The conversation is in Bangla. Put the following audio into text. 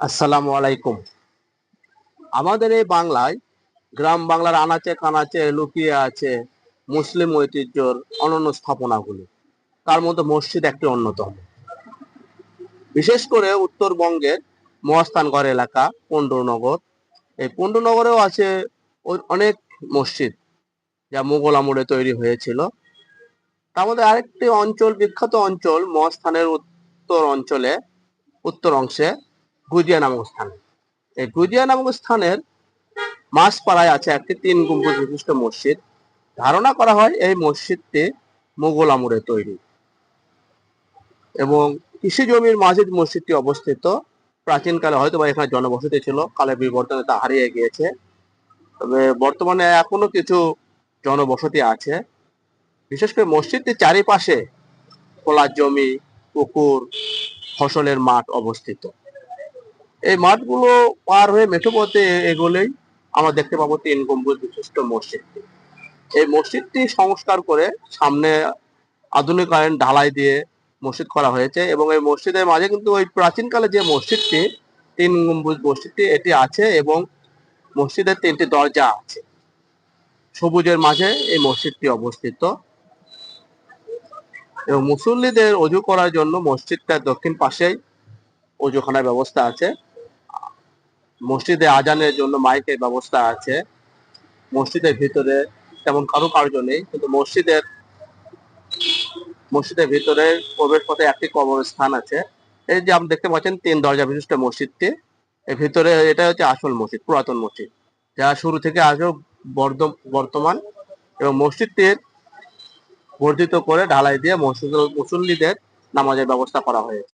আসসালামু আলাইকুম। আমাদের এই বাংলায় গ্রাম বাংলার আনাচে কানাচে লুকিয়ে আছে মুসলিম ঐতিহ্যর অনন্য স্থাপনাগুলি। তার মধ্যে মসজিদ একটি অন্যতম। বিশেষ করে উত্তরবঙ্গের মহাস্থানগড় এলাকা পণ্ডনগর এই পণ্ডনগরেও আছে অনেক মসজিদ যা মুঘল আমলে তৈরি হয়েছিল। তার মধ্যে আরেকটি অঞ্চল বিখ্যাত অঞ্চল মহাস্থানের উত্তর অঞ্চলে, উত্তর অংশে গুজিয়া নামক স্থান। এই গুজিয়া নামক স্থানের মাঝপাড়ায় আছে একটি তিন গম্বুজ বিশিষ্ট মসজিদ। ধারণা করা হয় এই মসজিদটি মুঘল আমলে তৈরি। এবং কৃষি জমির মাঝে মসজিদটি অবস্থিত, প্রাচীনকালে হয়তো বা এখানে জনবসতি ছিল কালে বিবর্তনে তা হারিয়ে গিয়েছে। তবে বর্তমানে এখনও কিছু জনবসতি আছে। বিশেষ করে মসজিদটির চারিপাশে খোলা জমি, পুকুর, ফসলের মাঠ অবস্থিত। এই মাঠগুলো পার হয়ে মেঠো পথে এগোলেই আমরা দেখতে পাবো তিন গম্বুজ বিশিষ্ট মসজিদটি। এই মসজিদটি সংস্কার করে সামনে আধুনিক আধুনিকায়ন ঢালাই দিয়ে মসজিদ করা হয়েছে এবং এই মসজিদের মাঝে কিন্তু ওই প্রাচীনকালে যে মসজিদটি, তিন গম্বুজ মসজিদটি, এটি আছে এবং মসজিদের তিনটি দরজা আছে। সবুজের মাঝে এই মসজিদটি অবস্থিত। এবং মুসল্লিদের অজু করার জন্য মসজিদটার দক্ষিণ পাশেই অজুখানার ব্যবস্থা আছে। মসজিদে আজানের জন্য মাইকের ব্যবস্থা আছে। মসজিদের ভিতরে তেমন কারুকার্য নেই, কিন্তু মসজিদের মসজিদের ভিতরে প্রবেশ পথে একটি কবরস্থান আছে। এই যে আপনি দেখতে পাচ্ছেন, তিন দরজা বিশিষ্ট মসজিদটি। এর ভিতরে এটা হচ্ছে আসল মসজিদ, পুরাতন মসজিদ। যা শুরু থেকে আজও বর্তমান। এবং মসজিদটির বর্ধিত করে ঢালাই দিয়ে মসজিদ মুসল্লিদের নামাজের ব্যবস্থা করা হয়েছে।